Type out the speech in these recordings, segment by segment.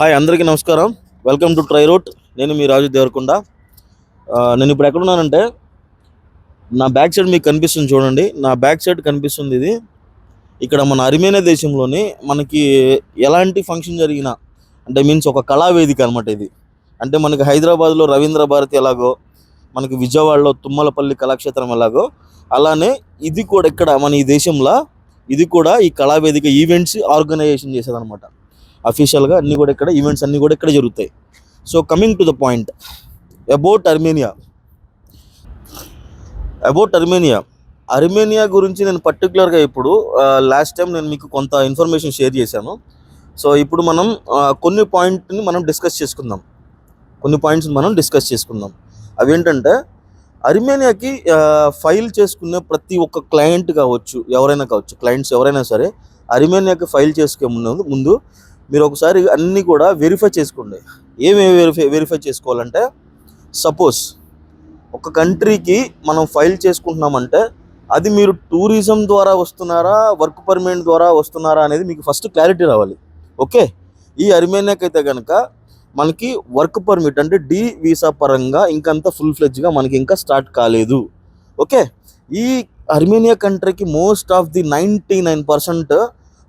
Hi అందరికీ నమస్కారం. Welcome to try route నేను మీ రాజు దేవరకొండ. నేను ఇప్పుడు ఎక్కడున్నానంటే నా బ్యాక్ సైడ్ మీకు కనిపిస్తుంది చూడండి. నా బ్యాక్ సైడ్ కనిపిస్తుంది ఇది. ఇక్కడ మన అరిమేనే దేశంలోని మనకి ఎలాంటి ఫంక్షన్ జరిగినా అంటే మీన్స్ ఒక కళావేదిక అనమాట ఇది. అంటే మనకి హైదరాబాద్లో రవీంద్ర భారతి ఎలాగో మనకి విజయవాడలో తుమ్మలపల్లి కళాక్షేత్రం ఎలాగో అలానే ఇది కూడా ఇక్కడ మన ఈ దేశంలో ఇది కూడా ఈ కళావేదిక ఈవెంట్స్ ఆర్గనైజేషన్ చేసేదనమాట అఫీషియల్గా అన్నీ కూడా ఇక్కడ ఈవెంట్స్ అన్నీ కూడా ఇక్కడ జరుగుతాయి. So coming to the point about Armenia about Armenia Armenia గురించి నేను పర్టికులర్గా ఇప్పుడు లాస్ట్ టైం నేను మీకు కొంత ఇన్ఫర్మేషన్ షేర్ చేశాను. సో ఇప్పుడు మనం కొన్ని పాయింట్ని మనం డిస్కస్ చేసుకుందాం. కొన్ని పాయింట్స్ మనం డిస్కస్ చేసుకుందాం. అవేంటంటే అర్మేనియాకి ఫైల్ చేసుకునే ప్రతి ఒక్క క్లయింట్ కావచ్చు ఎవరైనా కావచ్చు క్లయింట్స్ ఎవరైనా సరే అర్మేనియాకి ఫైల్ చేసుకునే ముందు ముందు మీరు ఒకసారి అన్నీ కూడా వెరిఫై చేసుకోండి. ఏమేమి వెరిఫై వెరిఫై చేసుకోవాలంటే సపోజ్ ఒక కంట్రీకి మనం ఫైల్ చేసుకుంటున్నామంటే అది మీరు టూరిజం ద్వారా వస్తున్నారా వర్క్ పర్మిట్ ద్వారా వస్తున్నారా అనేది మీకు ఫస్ట్ క్లారిటీ రావాలి. ఓకే ఈ అర్మేనియాకి అయితే కనుక మనకి వర్క్ పర్మిట్ అంటే డి వీసా పరంగా ఇంకంత ఫుల్ ఫ్లెడ్జ్గా మనకి ఇంకా స్టార్ట్ కాలేదు. ఓకే ఈ అర్మేనియా కంట్రీకి most of the ninety nine percent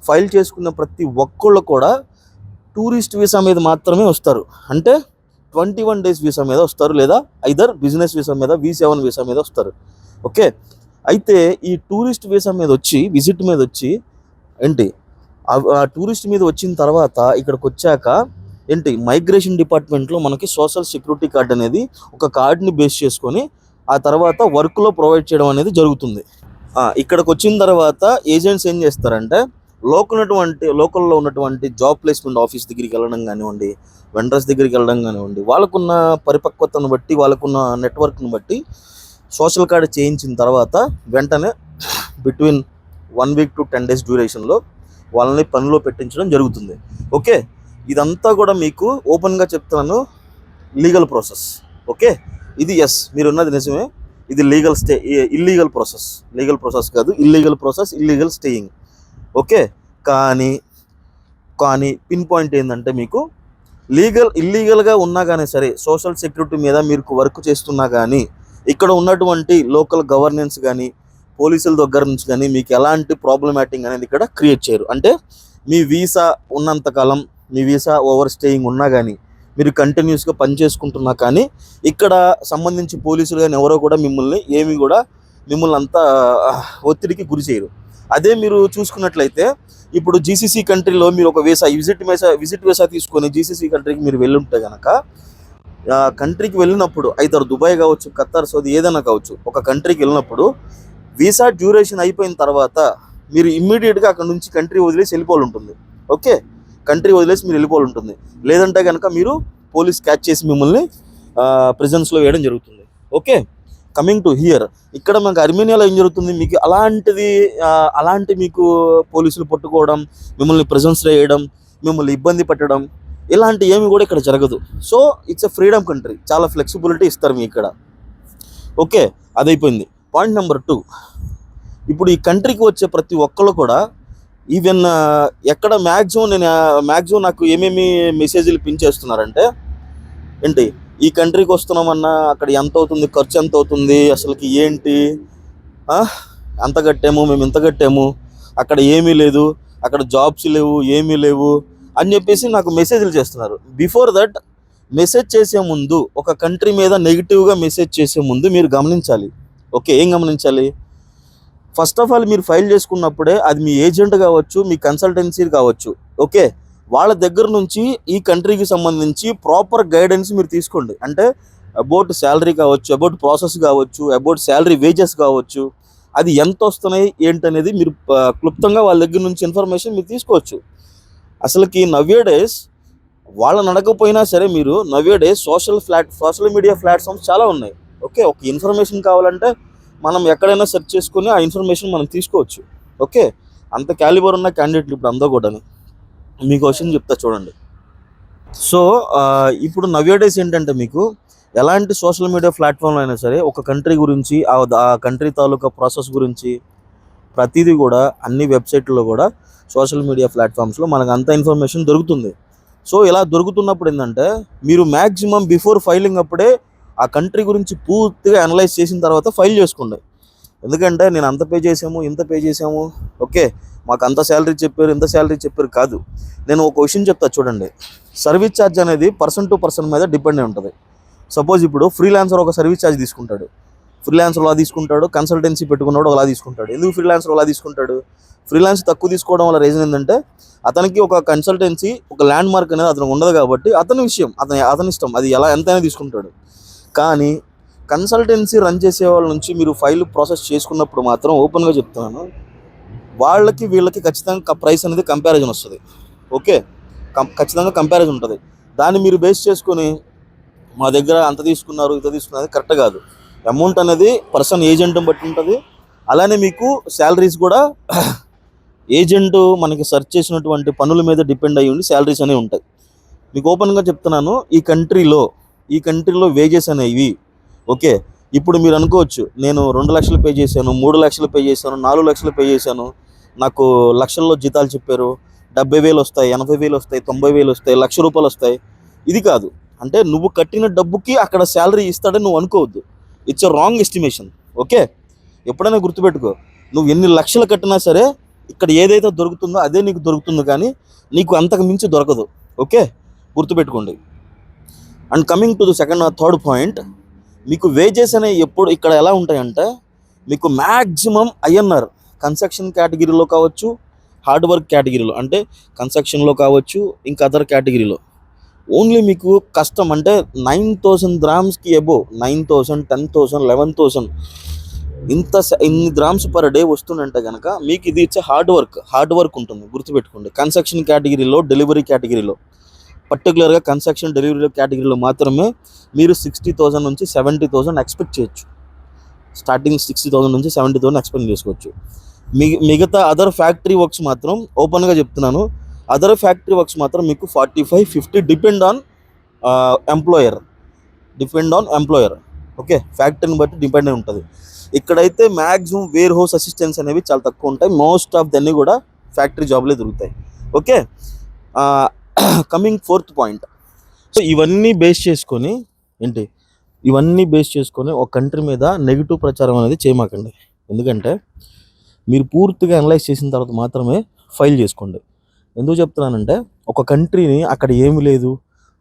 file చేసుకున్న ప్రతి ఒక్కళ్ళు కూడా టూరిస్ట్ వీసా మీద మాత్రమే వస్తారు. అంటే ట్వంటీ వన్ డేస్ వీసా మీద వస్తారు లేదా ఐదర్ బిజినెస్ వీసా మీద వి సెవెన్ వీసా మీద వస్తారు. ఓకే? అయితే ఈ టూరిస్ట్ వీసా మీద వచ్చి విజిట్ మీద వచ్చి ఏంటి? ఆ- టూరిస్ట్ మీద వచ్చిన తర్వాత ఇక్కడికి వచ్చాక ఏంటి? మైగ్రేషన్ డిపార్ట్మెంట్లో మనకి సోషల్ సెక్యూరిటీ కార్డ్ అనేది ఒక కార్డ్ని బేస్ చేసుకొని ఆ తర్వాత వర్క్లో ప్రొవైడ్ చేయడం అనేది జరుగుతుంది. ఇక్కడికి వచ్చిన తర్వాత ఏజెంట్స్ ఏం చేస్తారంటే లోకల్ ఉన్నటువంటి లోకల్లో ఉన్నటువంటి జాబ్ ప్లేస్మెంట్ ఆఫీస్ దగ్గరికి వెళ్ళడం కానివ్వండి వెండర్స్ దగ్గరికి వెళ్ళడం కానివ్వండి వాళ్ళకున్న పరిపక్వతను బట్టి వాళ్ళకున్న నెట్వర్క్ను బట్టి సోషల్ కార్డ్ చేయించిన తర్వాత వెంటనే between one week to ten days డ్యూరేషన్లో వాళ్ళని పనిలో పెట్టించడం జరుగుతుంది. ఓకే? ఇదంతా కూడా మీకు ఓపెన్గా చెప్తున్నాను లీగల్ ప్రాసెస్ ఓకే? ఇది ఎస్ మీరున్నది నిజమే. ఇది legal stay illegal process legal process కాదు illegal process illegal staying okay? కానీ కానీ పిన్ పాయింట్ ఏంటంటే మీకు లీగల్ ఇల్లీగల్గా ఉన్నా కానీ సరే సోషల్ సెక్యూరిటీ మీద మీరు వర్క్ చేస్తున్నా కానీ ఇక్కడ ఉన్నటువంటి లోకల్ గవర్నెన్స్ కానీ పోలీసుల దగ్గర నుంచి కానీ మీకు ఎలాంటి ప్రాబ్లమాటింగ్ అనేది ఇక్కడ క్రియేట్ చేయరు. అంటే మీ వీసా ఉన్నంతకాలం మీ వీసా ఓవర్ స్టేయింగ్ ఉన్నా కానీ మీరు కంటిన్యూస్గా పని చేసుకుంటున్నా కానీ ఇక్కడ సంబంధించి పోలీసులు కానీ ఎవరో కూడా మిమ్మల్ని ఏమి కూడా మిమ్మల్ని అంతా ఒత్తిడికి గురి చేయరు. అదే మీరు చూసుకున్నట్లయితే ఇప్పుడు జీసీసీ కంట్రీలో మీరు ఒక visa visit visa visit visa తీసుకొని జీసీసీ కంట్రీకి మీరు వెళ్ళుంటే కనుక కంట్రీకి వెళ్ళినప్పుడు అయితే దుబాయ్ కావచ్చు ఖత్తర్ సౌదీ ఏదైనా కావచ్చు ఒక కంట్రీకి వెళ్ళినప్పుడు వీసా డ్యూరేషన్ అయిపోయిన తర్వాత మీరు ఇమ్మీడియట్గా అక్కడ నుంచి కంట్రీ వదిలేసి వెళ్ళిపోవాలి ఉంటుంది. ఓకే కంట్రీ వదిలేసి మీరు వెళ్ళిపోవాలి ఉంటుంది. లేదంటే కనుక మీరు పోలీస్ క్యాచ్ చేసి మిమ్మల్ని ప్రిజన్స్లో వేయడం జరుగుతుంది. ఓకే కమింగ్ టు హియర్ ఇక్కడ మనకు అర్మేనియాలో ఏం జరుగుతుంది? మీకు అలాంటిది అలాంటి మీకు పోలీసులు పట్టుకోవడం మిమ్మల్ని ప్రజెన్స్ వేయడం మిమ్మల్ని ఇబ్బంది పెట్టడం ఇలాంటి ఏమి కూడా ఇక్కడ జరగదు. So it's a freedom country చాలా ఫ్లెక్సిబిలిటీ ఇస్తారు మీ ఇక్కడ. ఓకే అదైపోయింది. పాయింట్ నెంబర్ టూ ఇప్పుడు ఈ కంట్రీకి వచ్చే ప్రతి ఒక్కళ్ళు కూడా ఈవెన్ ఎక్కడ మ్యాక్సిమం నేను మ్యాక్సిమం నాకు ఏమేమి మెసేజ్లు పిన్ చేస్తున్నారంటే ఏంటి? ఈ కంట్రీకి వస్తున్నామన్నా అక్కడ ఎంత అవుతుంది ఖర్చు ఎంత అవుతుంది అసలుకి ఏంటి? ఎంత అంత కట్టాము మేము ఇంత కట్టాము? అక్కడ ఏమీ లేదు అక్కడ జాబ్స్ లేవు ఏమీ లేవు అని చెప్పేసి నాకు మెసేజ్లు చేస్తున్నారు. బిఫోర్ దట్ మెసేజ్ చేసే ముందు ఒక కంట్రీ మీద నెగిటివ్గా మెసేజ్ చేసే ముందు మీరు గమనించాలి. ఓకే ఏం గమనించాలి? ఫస్ట్ ఆఫ్ ఆల్ మీరు ఫైల్ చేసుకున్నప్పుడే అది మీ ఏజెంట్ కావచ్చు మీ కన్సల్టెన్సీ కావచ్చు. ఓకే వాళ్ళ దగ్గర నుంచి ఈ కంట్రీకి సంబంధించి ప్రాపర్ గైడెన్స్ మీరు తీసుకోండి. అంటే అబౌట్ శాలరీ కావచ్చు అబౌట్ ప్రాసెస్ కావచ్చు అబౌట్ శాలరీ వేజెస్ కావచ్చు అది ఎంత వస్తున్నాయి ఏంటనేది మీరు క్లుప్తంగా వాళ్ళ దగ్గర నుంచి ఇన్ఫర్మేషన్ మీరు తీసుకోవచ్చు. అసలుకి నవ్యే డేస్ వాళ్ళని అడగకపోయినా సరే మీరు nowadays social flat social media platforms చాలా ఉన్నాయి. ఓకే ఒక ఇన్ఫర్మేషన్ కావాలంటే మనం ఎక్కడైనా సెర్చ్ చేసుకుని ఆ ఇన్ఫర్మేషన్ మనం తీసుకోవచ్చు. ఓకే అంత క్యాలిబర్ ఉన్న క్యాండిడేట్లు ఇప్పుడు అందకూడని మీకు క్వశ్చన్ చెప్తా చూడండి. సో ఇప్పుడు నవ్యే డేస్ ఏంటంటే మీకు ఎలాంటి సోషల్ మీడియా ప్లాట్ఫామ్లో అయినా సరే ఒక కంట్రీ గురించి ఆ ఆ కంట్రీ తాలూకా ప్రాసెస్ గురించి ప్రతిదీ కూడా అన్ని వెబ్సైట్లో కూడా సోషల్ మీడియా ప్లాట్ఫామ్స్లో మనకు అంత ఇన్ఫర్మేషన్ దొరుకుతుంది. సో ఇలా దొరుకుతున్నప్పుడు ఏంటంటే మీరు మ్యాక్సిమం బిఫోర్ ఫైలింగ్ అప్పుడే ఆ కంట్రీ గురించి పూర్తిగా అనలైజ్ చేసిన తర్వాత ఫైల్ చేసుకోండి. ఎందుకంటే నేను అంత పే చేసాము ఇంత పే చేసాము ఓకే మాకు అంత శాలరీ చెప్పారు ఇంత శాలరీ చెప్పారు కాదు. నేను ఒక విషయం చెప్తా చూడండి. సర్వీస్ ఛార్జ్ అనేది పర్సన్ టు పర్సన్ మీద డిపెండ్ అయి ఉంటుంది. సపోజ్ ఇప్పుడు ఫ్రీలాన్సర్ ఒక సర్వీస్ ఛార్జ్ తీసుకుంటాడు. ఫ్రీలాన్సర్ అలా తీసుకుంటాడు కన్సల్టెన్సీ పెట్టుకున్నాడు అలా తీసుకుంటాడు. ఎందుకు ఫ్రీలాన్సర్ అలా తీసుకుంటాడు? ఫ్రీలాన్స్ తక్కువ తీసుకోవడం వల్ల రీజన్ ఏంటంటే అతనికి ఒక కన్సల్టెన్సీ ఒక ల్యాండ్ మార్క్ అనేది అతనికి ఉండదు కాబట్టి అతని విషయం అతని అతని ఇష్టం. అది ఎలా ఎంతైనా తీసుకుంటాడు. కానీ కన్సల్టెన్సీ రన్ చేసే వాళ్ళ నుంచి మీరు ఫైల్ ప్రాసెస్ చేసుకున్నప్పుడు మాత్రం ఓపెన్గా చెప్తున్నాను. వాళ్ళకి వీళ్ళకి ఖచ్చితంగా ప్రైస్ అనేది కంపారిజన్ వస్తుంది. ఓకే? కం- ఖచ్చితంగా కంపారిజన్ ఉంటుంది. దాన్ని మీరు బేస్ చేసుకొని మా దగ్గర అంత తీసుకున్నారు ఇంత తీసుకున్నారు కరెక్ట్ కాదు. అమౌంట్ అనేది పర్సన్ ఏజెంట్ని బట్టి ఉంటుంది. అలానే మీకు శాలరీస్ కూడా ఏజెంట్ మనకి సెర్చ్ చేసినటువంటి పనుల మీద డిపెండ్ అయ్యి ఉండి శాలరీస్ అనేవి ఉంటాయి. మీకు ఓపెన్గా చెప్తున్నాను ఈ కంట్రీలో ఈ కంట్రీలో వేజెస్ అనేవి ఓకే ఇప్పుడు మీరు అనుకోవచ్చు నేను రెండు లక్షలు పే చేశాను మూడు లక్షలు పే చేశాను నాలుగు లక్షలు పే చేశాను నాకు లక్షల్లో జీతాలు చెప్పారు డెబ్బై వేలు వస్తాయి ఎనభై వేలు వస్తాయి తొంభై వేలు వస్తాయి లక్ష రూపాయలు వస్తాయి. ఇది కాదు అంటే నువ్వు కట్టిన డబ్బుకి అక్కడ శాలరీ ఇస్తాడని నువ్వు అనుకోవద్దు. It's a wrong estimation okay? ఎప్పుడైనా గుర్తుపెట్టుకో నువ్వు ఎన్ని లక్షలు కట్టినా సరే ఇక్కడ ఏదైతే దొరుకుతుందో అదే నీకు దొరుకుతుంది కానీ నీకు అంతకు మించి దొరకదు ఓకే? గుర్తుపెట్టుకోండి. And coming to the second third point మీకు వేజెస్ అనేవి ఎప్పుడు ఇక్కడ ఎలా ఉంటాయంటే మీకు మ్యాక్సిమం ఐఎన్ఆర్ కన్స్ట్రక్షన్ కేటగిరీలో కావచ్చు హార్డ్ వర్క్ కేటగిరీలో అంటే కన్స్ట్రక్షన్లో కావచ్చు ఇంకా అదర్ కేటగిరీలో ఓన్లీ మీకు కష్టం అంటే nine thousand గ్రామ్స్కి above nine thousand ten thousand eleven thousand ఇంత స- ఇన్ని గ్రామ్స్ పర్ డే వస్తుందంటే కనుక మీకు ఇది ఇచ్చే హార్డ్ వర్క్ హార్డ్ వర్క్ ఉంటుంది గుర్తుపెట్టుకోండి. కన్స్ట్రక్షన్ కేటగిరీలో డెలివరీ కేటగిరీలో పర్టికులర్గా కన్స్ట్రక్షన్ డెలివరీ కేటగిరీలో మాత్రమే మీరు సిక్స్టీ థౌసండ్ నుంచి సెవెంటీ థౌసండ్ ఎక్స్పెక్ట్ చేయొచ్చు. స్టార్టింగ్ సిక్స్టీ థౌసండ్ నుంచి సెవెంటీ థౌసండ్ ఎక్స్పెక్ట్ చేసుకోవచ్చు. మిగ మిగతా అదర్ ఫ్యాక్టరీ వర్క్స్ మాత్రం ఓపెన్గా చెప్తున్నాను. అదర్ ఫ్యాక్టరీ వర్క్స్ మాత్రం మీకు forty five fifty depend on employer. Depend on employer. Okay? ఫ్యాక్టరీని బట్టి డిపెండ్ అయి ఉంటుంది. ఇక్కడైతే మ్యాక్సిమం వేర్ హౌస్ అసిస్టెన్స్ అనేవి చాలా తక్కువ ఉంటాయి. మోస్ట్ ఆఫ్ దన్ని కూడా ఫ్యాక్టరీ జాబ్లే దొరుకుతాయి. Okay? Coming fourth point. So ఇవన్నీ బేస్ చేసుకొని ఏంటి? ఇవన్నీ బేస్ చేసుకొని ఒక కంట్రీ మీద నెగిటివ్ ప్రచారం అనేది చేయమాకండి. ఎందుకంటే మీరు పూర్తిగా అనలైజ్ చేసిన తర్వాత మాత్రమే ఫైల్ చేసుకోండి. ఎందుకు చెప్తున్నానంటే ఒక కంట్రీని అక్కడ ఏమీ లేదు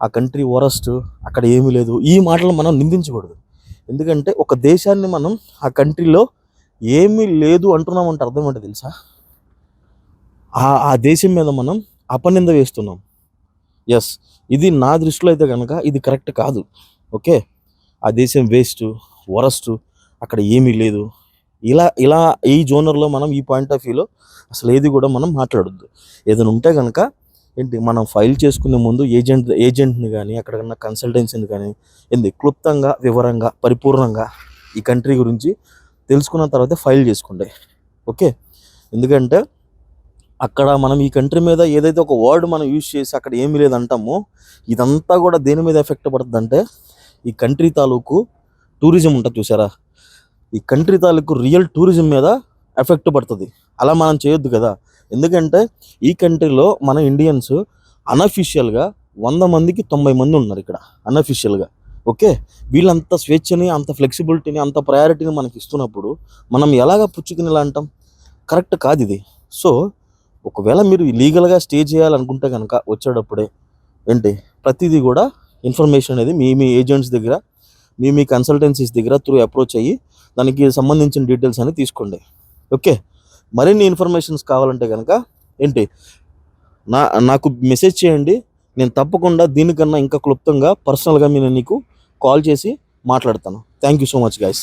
ఆ కంట్రీ వరస్ట్ అక్కడ ఏమీ లేదు ఈ మాటలు మనం నిందించకూడదు. ఎందుకంటే ఒక దేశాన్ని మనం ఆ కంట్రీలో ఏమీ లేదు అంటున్నామంటే అర్థం ఏంటో తెలుసా? ఆ ఆ దేశం మీద మనం అపనింద వేస్తున్నాం. ఎస్ ఇది నా దృష్టిలో అయితే కనుక ఇది కరెక్ట్ కాదు. ఓకే? ఆ దేశం వేస్ట్ వరస్ట్ అక్కడ ఏమీ లేదు. ఇలా ఇలా ఈ జోనర్లో మనం ఈ పాయింట్ ఆఫ్ వ్యూలో అసలు ఏది కూడా మనం మాట్లాడొద్దు. ఏదైనా ఉంటే కనుక ఏంటి మనం ఫైల్ చేసుకునే ముందు ఏజెంట్ ఏజెంట్ని కానీ ఎక్కడికన్నా కన్సల్టెన్సీని కానీ ఏంది క్లుప్తంగా వివరంగా పరిపూర్ణంగా ఈ కంట్రీ గురించి తెలుసుకున్న తర్వాత ఫైల్ చేసుకోండి ఓకే? ఎందుకంటే అక్కడ మనం ఈ కంట్రీ మీద ఏదైతే ఒక వర్డ్ మనం యూజ్ చేసి అక్కడ ఏమీ లేదంటామో ఇదంతా కూడా దేని మీద ఎఫెక్ట్ పడుతుందంటే ఈ కంట్రీ తాలూకు టూరిజం ఉంటుంది చూసారా? ఈ కంట్రీ తాలూకు రియల్ టూరిజం మీద ఎఫెక్ట్ పడుతుంది. అలా మనం చేయొద్దు కదా. ఎందుకంటే ఈ కంట్రీలో మన ఇండియన్స్ అనఫిషియల్గా వంద మందికి తొంభై మంది ఉన్నారు ఇక్కడ అనఫిషియల్గా ఓకే? వీళ్ళంత స్వేచ్ఛని అంత ఫ్లెక్సిబిలిటీని అంత ప్రయారిటీని మనకి ఇస్తున్నప్పుడు మనం ఎలాగ పుచ్చుకుని ఇలా అంటాం? కరెక్ట్ కాదు ఇది. సో ఒకవేళ మీరు లీగల్గా స్టే చేయాలనుకుంటే కనుక వచ్చేటప్పుడే ఏంటి ప్రతిదీ కూడా ఇన్ఫర్మేషన్ అనేది మీ మీ ఏజెంట్స్ దగ్గర మీ మీ కన్సల్టెన్సీస్ దగ్గర త్రూ అప్రోచ్ అయ్యి దానికి సంబంధించిన డీటెయిల్స్ అనేది తీసుకోండి. ఓకే మరిన్ని ఇన్ఫర్మేషన్స్ కావాలంటే కనుక ఏంటి నా నాకు మెసేజ్ చేయండి. నేను తప్పకుండా దీనికన్నా ఇంకా క్లుప్తంగా పర్సనల్గా నేను నీకు కాల్ చేసి మాట్లాడతాను. Thank you so much guys